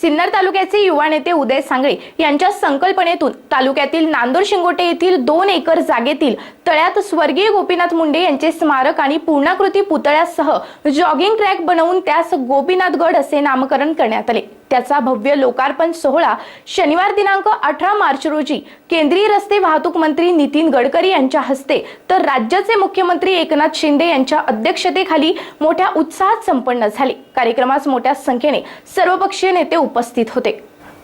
सिन्नर तालुक्याचे युवा नेते उदय सांगळे यांच्या संकल्पनेतून तालुक्यातील नांदूर शिंगोटे येथील दोन एकर जागेतील तळ्यात स्वर्गीय गोपीनाथ मुंडे यांचे स्मारक आणि पूर्णाकृती पुतळ्यासह जॉगिंग ट्रॅक बनवून त्यास गोपीनाथगड असे नामकरण करण्यात आले. त्याचा भव्य लोकार्पण सोहळा शनिवार दिनांक अठरा मार्च रोजी केंद्रीय रस्ते वाहतूक मंत्री नितीन गडकरी यांच्या हस्ते तर राज्याचे मुख्यमंत्री एकनाथ शिंदे यांच्या अध्यक्षतेखाली मोठ्या उत्साहात संपन्न झाले. कार्यक्रमास मोठ्या संख्येने सर्वपक्षीय नेते उपस्थित होते.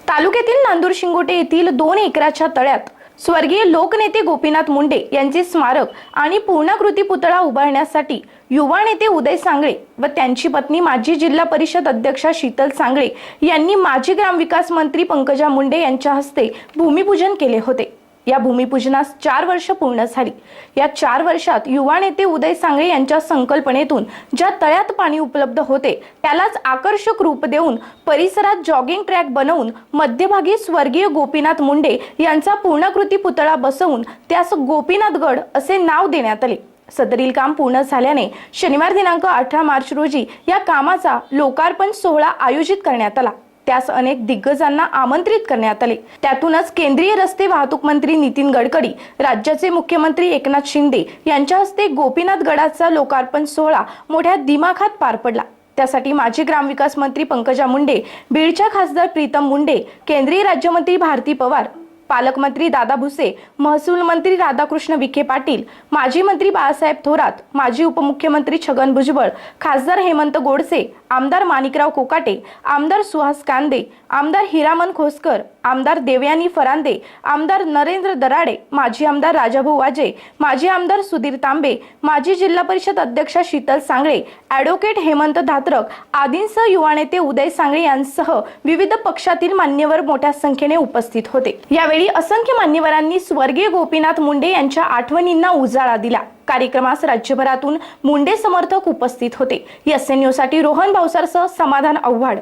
तालुक्यातील नांदूर शिंगोटे येथील दोन एकराच्या तळ्यात स्वर्गीय लोकनेते गोपीनाथ मुंडे यांचे स्मारक आणि पूर्णाकृती पुतळा उभारण्यासाठी युवा नेते उदय सांगळे व त्यांची पत्नी माजी जिल्हा परिषद अध्यक्षा शीतल सांगळे यांनी माजी ग्रामविकास मंत्री पंकजा मुंडे यांच्या हस्ते भूमिपूजन केले होते. या भूमिपूजनास चार वर्ष पूर्ण झाली. या चार वर्षात युवा नेते उदय सांगळे यांच्या संकल्पनेतून ज्या तळ्यात पाणी उपलब्ध होते त्यालाच आकर्षक रूप देऊन परिसरात जॉगिंग ट्रॅक बनवून मध्यभागी स्वर्गीय गोपीनाथ मुंडे यांचा पूर्णाकृती पुतळा बसवून त्यास गोपीनाथगड असे नाव देण्यात आले. सदरील काम पूर्ण झाल्याने शनिवार दिनांक अठरा मार्च रोजी या कामाचा लोकार्पण सोहळा आयोजित करण्यात आला. त्यास अनेक दिग्गजांना आमंत्रित करण्यात आले. त्यातूनच केंद्रीय रस्ते वाहतूक मंत्री नितीन गडकरी राज्याचे मुख्यमंत्री एकनाथ शिंदे यांच्या हस्ते गोपीनाथ गडाचा लोकार्पण सोहळा मोठ्या दिमाखात पार पडला. त्यासाठी माजी ग्रामविकास मंत्री पंकजा मुंडे बीडच्या खासदार प्रीतम मुंडे केंद्रीय राज्यमंत्री भारती पवार पालकमंत्री दादा भुसे महसूल मंत्री राधाकृष्ण विखे पाटील माजी मंत्री बाळासाहेब थोरात माजी उपमुख्यमंत्री छगन भुजबळ खासदार हेमंत गोडसे आमदार माणिकराव कोकाटे आमदार सुहास कांदे आमदार हिरामन खोसकर आमदार देवयानी फरांदे आमदार नरेंद्र दराडे माजी आमदार राजाभाऊ वाजे माजी आमदार सुधीर तांबे माजी जिल्हा परिषद अध्यक्षा शीतल सांगळे ॲडव्होकेट हेमंत धात्रक आदींसह युवा नेते उदय सांगळे यांसह विविध पक्षातील मान्यवर मोठ्या संख्येने उपस्थित होते. यावेळी असंख्य मान्यवरांनी स्वर्गीय गोपीनाथ मुंडे यांच्या आठवणींना उजाळा दिला. कार्यक्रमास राज्यभरातून मुंडे समर्थक उपस्थित होते. एस एनसाठी रोहन भावसारसह समाधान आव्हाड.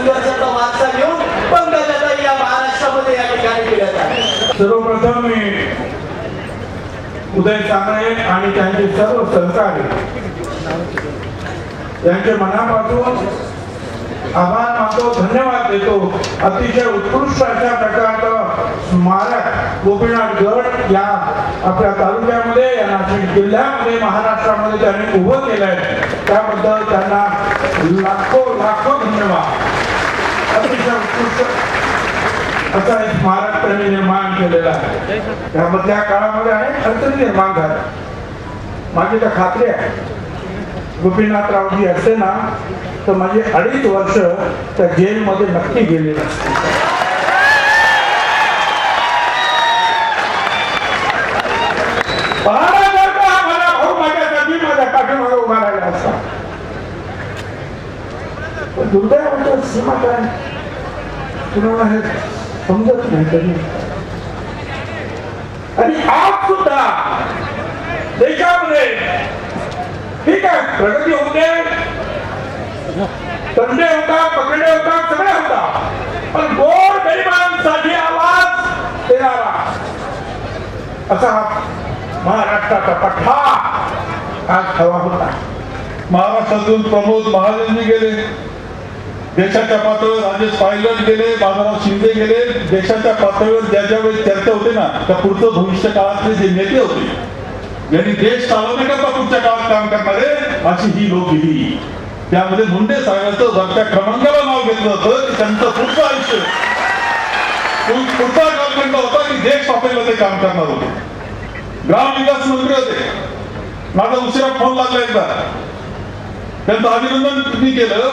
संघर्षाचा वारसा घेऊन पंकजाचा या महाराष्ट्रामध्ये या ठिकाणी फिरत आहे. सर्वप्रथम मी उदय चांगले आणि त्यांचे सर्व सहकारी यांचे मनापासून आभार मानतो धन्यवाद देतो. अतिशय उत्कृष्ट अशा प्रकारचं स्मारक गोपीनाथ गड या आपल्या तालुक्यामध्ये या नाशिक जिल्ह्यामध्ये महाराष्ट्रामध्ये त्यांनी उभं केलं आहे त्याबद्दल त्यांना लाखो लाखो धन्यवाद. असा एक स्मारक त्यांनी निर्माण केलेलं आहे. त्यामधल्या काळामध्ये अनेक अडचणी निर्माण झाल्या. माझी तर खात्री आहे. गोपीनाथरावजी असते ना तर माझी अडीच वर्ष त्या जेलमध्ये नक्की गेले नसते पाहण्यासारखा हा माझा भाऊ माझ्यासाठी माझ्या पाठीमागे उभा राहिला असता पण दुर्दैवाचं सीमा काय कुणाला हे समजत नाही कधी. आणि आज सुद्धा देशामध्ये ठीक आहे प्रगती होते तंडे होता पकडे होता सगळे होता. पण गोर गरिबांसाठी आवाज देणारा असा हा महाराष्ट्राचा पठ्ठा आज हवा होता. महाराष्ट्रातून प्रमोद महाजनजी गेले. देशाच्या पातळीवर राजेश पायलट गेले बाजाराव शिंदे गेले. देशाच्या पातळीवर ज्या ज्या वेळेस चर्चा होते ना त्या पुढचं भविष्य काळातले जे नेते होते यांनी देश चालवण्याकरता पुढच्या काळात काम करणारे अशी ही लोक गेली. त्यामध्ये मुंडे साहेबांचं वरच्या क्रमांकाला नाव घेतलं होतं की त्यांचं पुढचं आयुष्य. पुढचा कालखंड होता की देश पातळीवर ते काम करणार होते. ग्राम विकास मंत्री होते. माझा उशिरा फोन लागला एकदा. त्यांचं अभिनंदन मी केलं.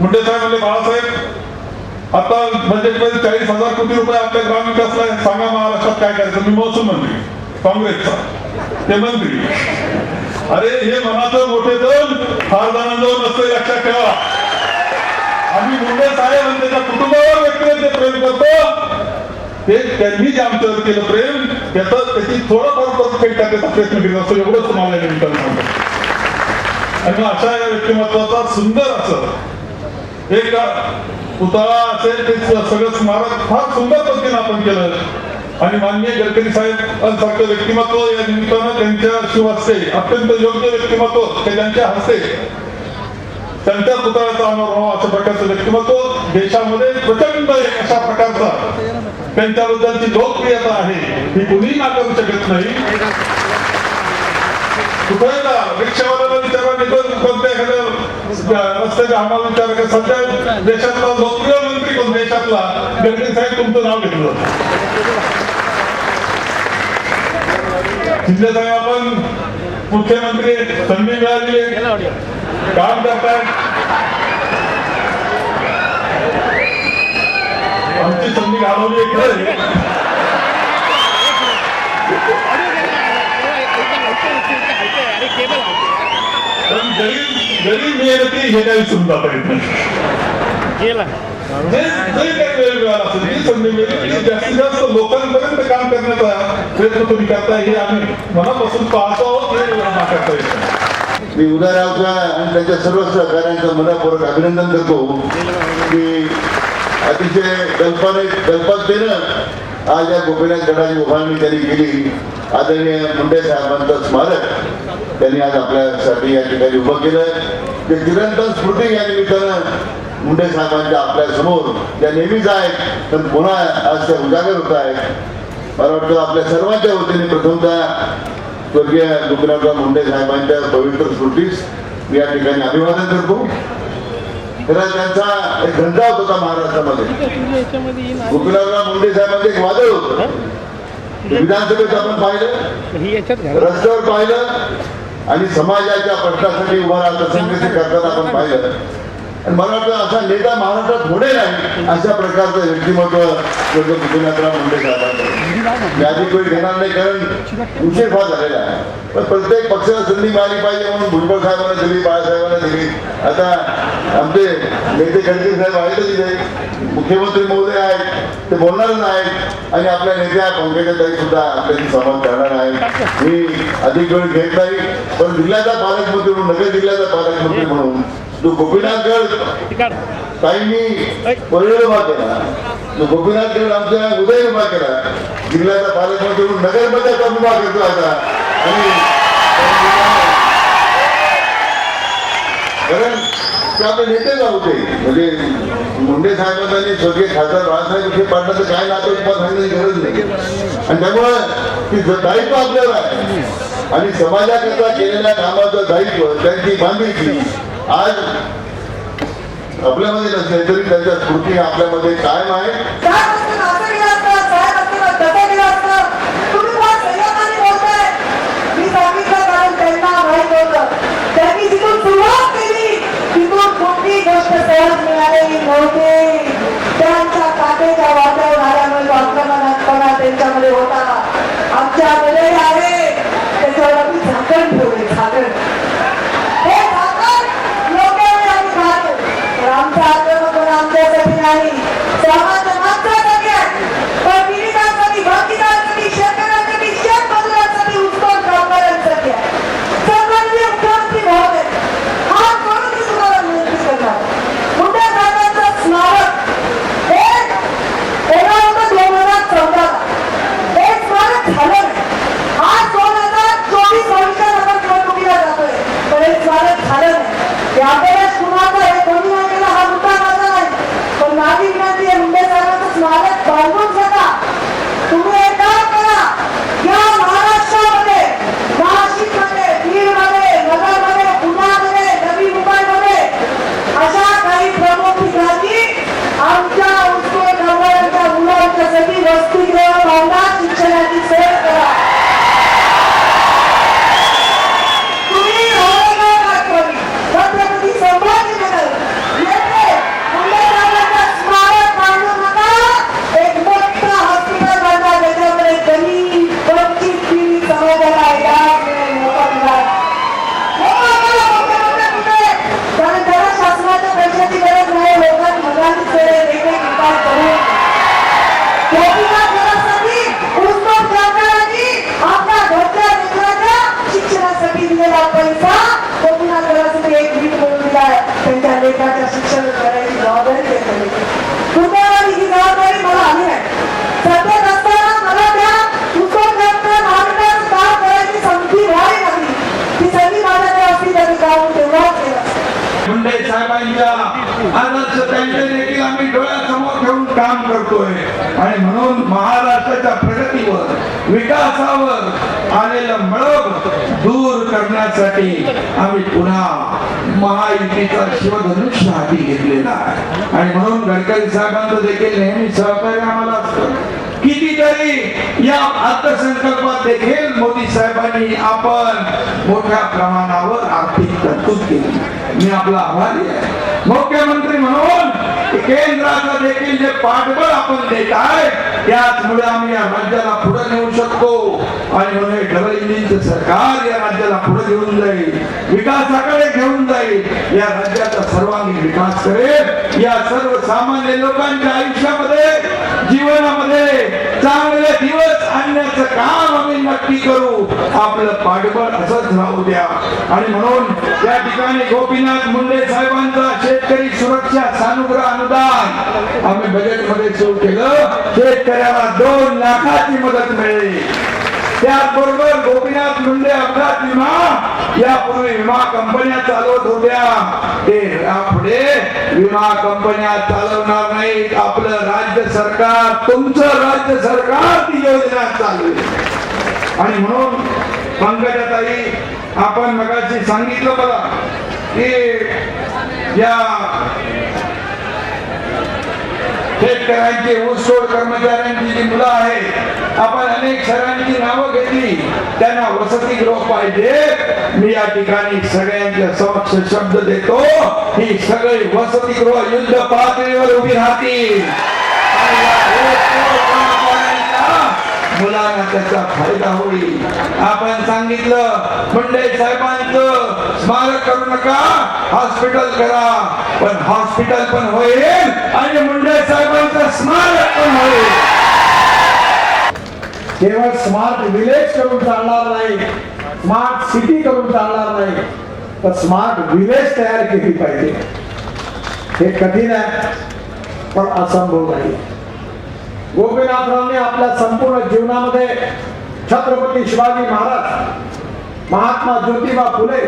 मुंडे साहेब म्हणले बाळासाहेब आता म्हणजे बजेटमध्ये चाळीस हजार कोटी रुपये आपल्या ग्रामविकासला सांगा महाराष्ट्रात काय करायचं. मी महसूल मंत्री काँग्रेसचा. ते मंत्री. अरे हे मनाचं मोठे दोन फार जणांजवळ नसते लक्षात ठेवा. आम्ही मुंडे साहेब आणि त्याच्या कुटुंबावर व्यक्तिगत प्रेम करतो. ते त्यांनी जे आमच्यावर केलं प्रेम त्याचं त्याची थोडंफार परतफेड टाकायचा प्रयत्न केला असतो एवढंच तुम्हाला या निमित्तानं सांगतो. आणि मग अशा या व्यक्तिमत्वाचा सुंदर असं एक पुतळा असेल ते सगळं स्मारक फार सुंदर पद्धतीने आपण केलं. आणि माननीय गडकरी साहेब सारखं व्यक्तिमत्व या निमित्तानं त्यांच्या शिवहस्ते अत्यंत योग्य व्यक्तिमत्व ते त्यांच्या हस्ते त्यांच्या पुतळ्याचा अनुभव अशा प्रकारचं व्यक्तिमत्व देशामध्ये प्रचंड एक अशा प्रकारचा. त्यांच्याबद्दलची लोकप्रियता आहे. ही कुणीही नाकारू शकत नाही. कुठे ना कोणत्या एखाद्या रस्त्याच्या आम्हाला विचार सध्या देशातला लोकप्रिय मंत्री कोण? देशातला. गडकरी साहेब तुमचं नाव घेतलं. शिंदे साहेब आपण मुख्यमंत्री संधी मिळाली काम करताय. आमची संधी घालवली खरं आहे. पण गरीब गरीब मेहनती हे काही जास्तीत जास्त लोकांपर्यंत काम करण्याचा प्रयत्न तुम्ही करताय हे आम्ही मनापासून पाहतो आहोत हे नाकारता येत. मी उदयरावचा आणि त्यांच्या सर्व सहकाऱ्यांचं मनपूर्वक अभिनंदन करतो की अतिशय कल्पने कल्पकतेनं आज या गोपीनाथ गडाची उभारणी त्यांनी केली. आदरणीय मुंडे साहेबांचं स्मारक त्यांनी आज आपल्यासाठी या ठिकाणी उभं केलं. ते चिरंतन स्मृती या निमित्तानं मुंडे साहेबांच्या आपल्यासमोर त्या नेहमीच आहेत पण पुन्हा आज त्या उजागर होत आहेत. मला वाटतं आपल्या सर्वांच्या वतीने प्रथमतः स्वर्गीय गोपीनाथराव मुंडे साहेबांच्या पवित्र स्मृतीस मी या ठिकाणी अभिवादन करतो. त्यांचा एक धंदा होता महाराष्ट्रामध्ये. याच्यामध्ये येईन गोपीनाथराव मुंडे साहेबांचं एक वादळ होतं. विधानसभेत आपण पाहिलं. रस्त्यावर पाहिलं आणि समाजाच्या प्रश्नासाठी उभा राहत संघर्ष करताना आपण पाहिलं. आणि मला वाटतं असा नेता महाराष्ट्रात होणे नाही अशा प्रकारचं व्यक्तिमत्व गोपीनाथराव मुंडे साहेबांचं वेळ घेणार नाही कारण उशीर फार झालेला आहे. पण प्रत्येक पक्षाला संधी मिळाली पाहिजे म्हणून भुजबळ साहेबांना दिली बाळासाहेबांना दिली. आता आमचे नेते गडकरी साहेब आहेतच इथे मुख्यमंत्री महोदय आहेत. ते बोलणारच आहेत आणि आपल्या नेत्या पंकजाताई सुद्धा आपल्याशी संवाद करणार आहेत. मी अधिक वेळ घेत नाही. पण जिल्ह्याचा पालकमंत्री म्हणून नगर जिल्ह्याचा पालकमंत्री म्हणून जो गोपीनाथगड ताईंनी परिणाम उभा केला. गोपीनाथ गोपीनाथगड आमच्या उदय उभा केला. जिल्ह्याचा पालकमंत्री म्हणून नगरमध्ये उभा करतो आता. आणि कारण ते आपले नेतेच होते म्हणजे मुंडे साहेबांनी स्वर्गीय खासदार बाळासाहेब विखे पाटलाचं काय नातं तुम्हाला सांगण्याची गरज नाही. आणि त्यामुळं ती दायित्व आपल्याला आहे. आणि समाजाकरता केलेल्या कामाचं दायित्व त्यांची बांधिलकी. आज आपल्यामध्ये नसले तरी त्यांच्या स्मृती आपल्यामध्ये कायम आहे त्यांच्यामध्ये होता. आमच्या मुले आहे. त्याच्यावर असतं तसं केलं असतं तुम्ही फार संयमाने बोलताय मी सांगितलं कारण त्यांना माहीत होतं त्यांनी जिथून सुरुवात केली तिथून कुठली गोष्ट सहज मिळालेली नव्हती त्यांच्या काटेच्या वाट्यावर आल्यामुळे तो आक्रमणात्मक त्यांच्यामध्ये होता आमच्यामध्ये आहे त्याच्यावर आम्ही झाकण ठेवले झाकण हे झाकण योग्य पाहिजे. काम करतोय. आणि म्हणून महाराष्ट्राच्या प्रगतीवर विकासावर आलेलं मळब दूर करण्यासाठी आम्ही पुन्हा महायुतीचा शिवधनुष्य हाती घेतलेला आहे. आणि म्हणून गडकरी साहेबांचं देखील नेहमी सहकार्य आम्हाला असतं. कितीतरी या अर्थसंकल्पात देखील मोदी साहेबांनी आपण मोठ्या प्रमाणावर आर्थिक तरतूद केली. मी आपला आभारी आहे. मुख्यमंत्री म्हणून केंद्राचं देखील जे पाठबळ आपण देत आहे त्याचमुळे आम्ही या राज्याला पुढे नेऊ शकतो. आणि म्हणून डबल इंजिनचं सरकार या राज्याला पुढे घेऊन जाईल. विकासाकडे घेऊन जाईल. या राज्याचा सर्वांगीण विकास करेल. या सर्वसामान्य लोकांच्या आयुष्यामध्ये जीवनामध्ये चांगले दिवस आणण्याचं काम आम्ही नक्की करू. आपलं पाठबळ असंच राहू द्या. आणि म्हणून या ठिकाणी गोपीनाथ मुंडे साहेबांचा शेतकरी सुरक्षा सानुग्रह अनुदान आम्ही बजेटमध्ये सुरू केलं. शेतकऱ्याला दोन लाखाची मदत मिळेल. त्याचबरोबर गोपीनाथ मुंडे अपघात विमा यापूर्वी विमा कंपन्या चालवत होत्या. ते यापुढे विमा कंपन्या चालवणार नाहीत. आपलं राज्य सरकार तुमचं राज्य सरकार ती योजना चालवेल आणि म्हणून पंकजाताई आपण मगाशी सांगितलं मला की या शेतकऱ्यांचे ऊसतोड कर्मचाऱ्यांची जी मुलं आहेत आपण अनेक शहरांची नावं घेतली. त्यांना वसतिगृह पाहिजे. मी या ठिकाणी सगळ्यांच्या समक्ष शब्द देतो. ही सगळी वसतिगृह युद्ध पातळीवर उभी राहतील. मुलांना त्याचा फायदा होईल. आपण सांगितलं मुंडे साहेबांचं स्मारक करू नका हॉस्पिटल करा. पण हॉस्पिटल पण होईल आणि मुंडे साहेबांचं स्मारक पण होईल. केवळ स्मार्ट विलेज करून चालणार नाही स्मार्ट सिटी करून चालणार नाही तर स्मार्ट विलेज तयार केली पाहिजे. हे कठीण आहे पण असंभव नाही. गोपीनाथरावने आपल्या संपूर्ण जीवनामध्ये छत्रपती शिवाजी महाराज महात्मा ज्योतिबा फुले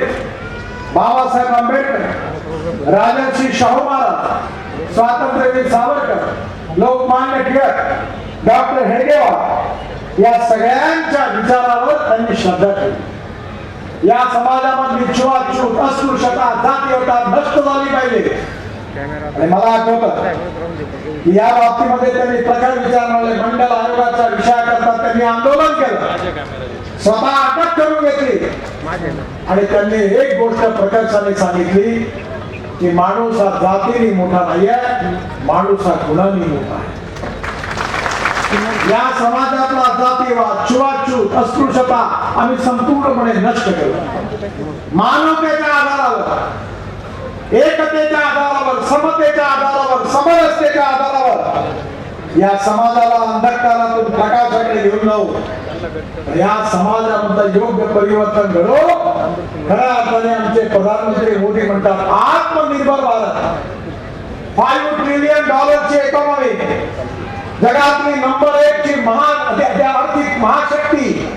बाबासाहेब आंबेडकर राजर्षी शाहू महाराज स्वातंत्र्यवीर सावरकर लोकमान्य टिळक डॉक्टर हेडगेवार या सगळ्यांच्या विचारावर त्यांनी श्रद्धा केली. या समाजामधली छुआछूत अस्पृश्यता जातीयता नष्ट झाली पाहिजे. आणि मला आठवत या बाबतीमध्ये त्यांनी प्रखर विचारणारे मंडल आयोगाच्या विषयाकरता त्यांनी आंदोलन केलं. स्वतः अटक करून घेतली. आणि त्यांनी एक गोष्ट प्रकर्षाने सांगितली की माणूस हा जातीने मोठा नाहीये माणूस हा गुणांनी मोठा आहे. या समाजातला जातीवाद छुआछूत अस्पृश्यता आम्ही संपूर्णपणे नष्ट केलं. मानवतेच्या आधारावर एकतेच्या आधारावर समतेच्या आधारावर समरसतेच्या आधारावर या समाजाला अंधकारातून प्रकाशाकडे घेऊन जाऊ. या समाजामध्ये योग्य परिवर्तन घडो. खऱ्या अर्थाने आमचे प्रधानमंत्री मोदी म्हणतात आत्मनिर्भर भारत. फाईव्ह ट्रिलियन डॉलरची इकॉनॉमी जगातली नंबर एक ची महान त्या- आर्थिक महाशक्ती.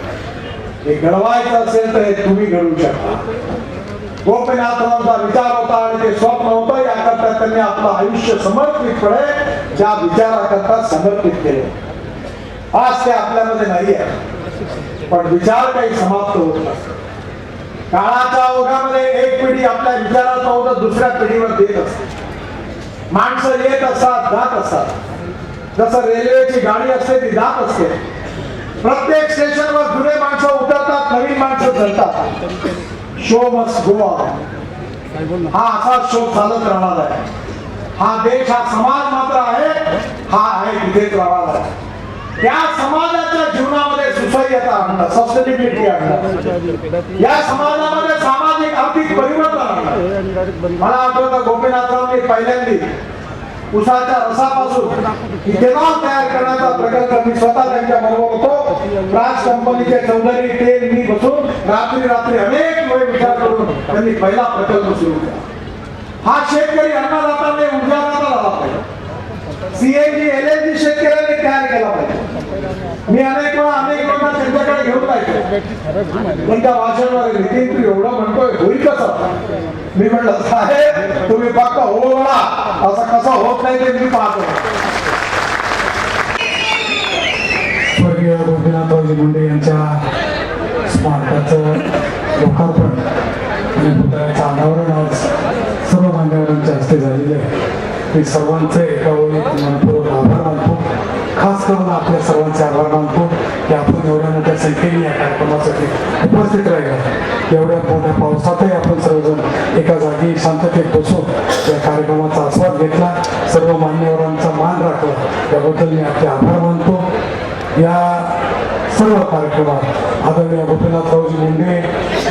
हे घडवायचं असेल तर हे तुम्ही घडवू शकता. गोपीनाथरावांचा विचार होता आणि ते स्वप्न होतं याकरता त्यांनी आपलं आयुष्य समर्पितपणे त्या विचाराकरता समर्पित केले. आज ते आपल्यामध्ये नाही आहे पण विचार काही समाप्त होत नसतो काळाच्या ओघामध्ये एक पिढी आपल्या विचाराचा ओघ दुसऱ्या पिढीवर देत असते. माणसं येत असतात जात असतात. जसं रेल्वेची गाडी असते ती जात असते. प्रत्येक स्टेशनवर जुने माणसं उतरतात नवीन माणसं चलतात शो मस्ट गो हा असा शो चालत राहणार आहे. हा देश हा समाज मात्र आहे हा आहे तिथेच राहणार आहे. त्या समाजाच्या जीवनामध्ये सुसह्यता आणणं सस्टेनेबिलिटी आणणं. या समाजामध्ये सामाजिक आर्थिक परिवर्तन आणणं. मला आठवतं गोपीनाथरावनी पहिल्यांदी उसाच्या रसापासून इथेनॉल तयार करण्याचा प्रकल्प मी स्वतः त्यांच्या बरोबर होतो. राज कंपनीचे चौधरी तेल मी बसून रात्री रात्री अनेक वेळ विचार करून त्यांनी पहिला प्रकल्प सुरू केला. हा शेतकरी अन्नदाता नाही ऊर्जादाता झाला पाहिजे सीएनजी एलएनजी शेतकऱ्यांनी तयार केला पाहिजे. मी अनेक वेळा अनेक लोकांना त्यांच्याकडे घेऊन जायचो. पण त्या भाषणामध्ये नितीन तू एवढं म्हणतोय होईल कसं? मी म्हटलं साहेब तुम्ही फक्त हो कसं होत नाही ते मी पाहतो. स्वर्गीय मुंडे यांच्या स्मारकाचं लोकार्पण आणि पुतळ्याचं अनावरण आज सर्व मान्यवरांच्या हस्ते झालेले आहे. मी सर्वांचे एका ओळीत मनपूर्वक आभार मानतो. खास करून आपल्या सर्वांचे आभार मानतो. की आपण एवढ्या मोठ्या संख्येने या कार्यक्रमासाठी उपस्थित राहिला. एवढ्या मोठ्या पावसातही आपण एका जागी शांततेत बसून या कार्यक्रमाचा आस्वाद घेतला. सर्व मान्यवरांचा मान राखला. त्याबद्दल मी आपले आभार मानतो. या सर्व कार्यक्रमात आदरणीय गोपीनाथरावजी मुंडे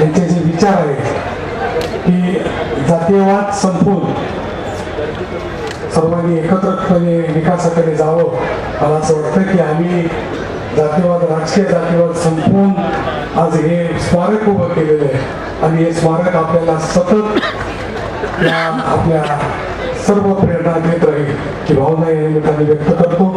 यांचे जे विचार आहेत की जातीयवाद संपून सर्वांनी एकत्रितपणे विकासाकडे जावं. मला असं वाटतं की आम्ही जातीवाद राजकीय जातीवाद संपून आज हे स्मारक उभं केलेलं आहे. आणि हे स्मारक आपल्याला सतत या आपल्या सर्व प्रेरणा देत राहील. की भावना या निमित्ताने व्यक्त करतो.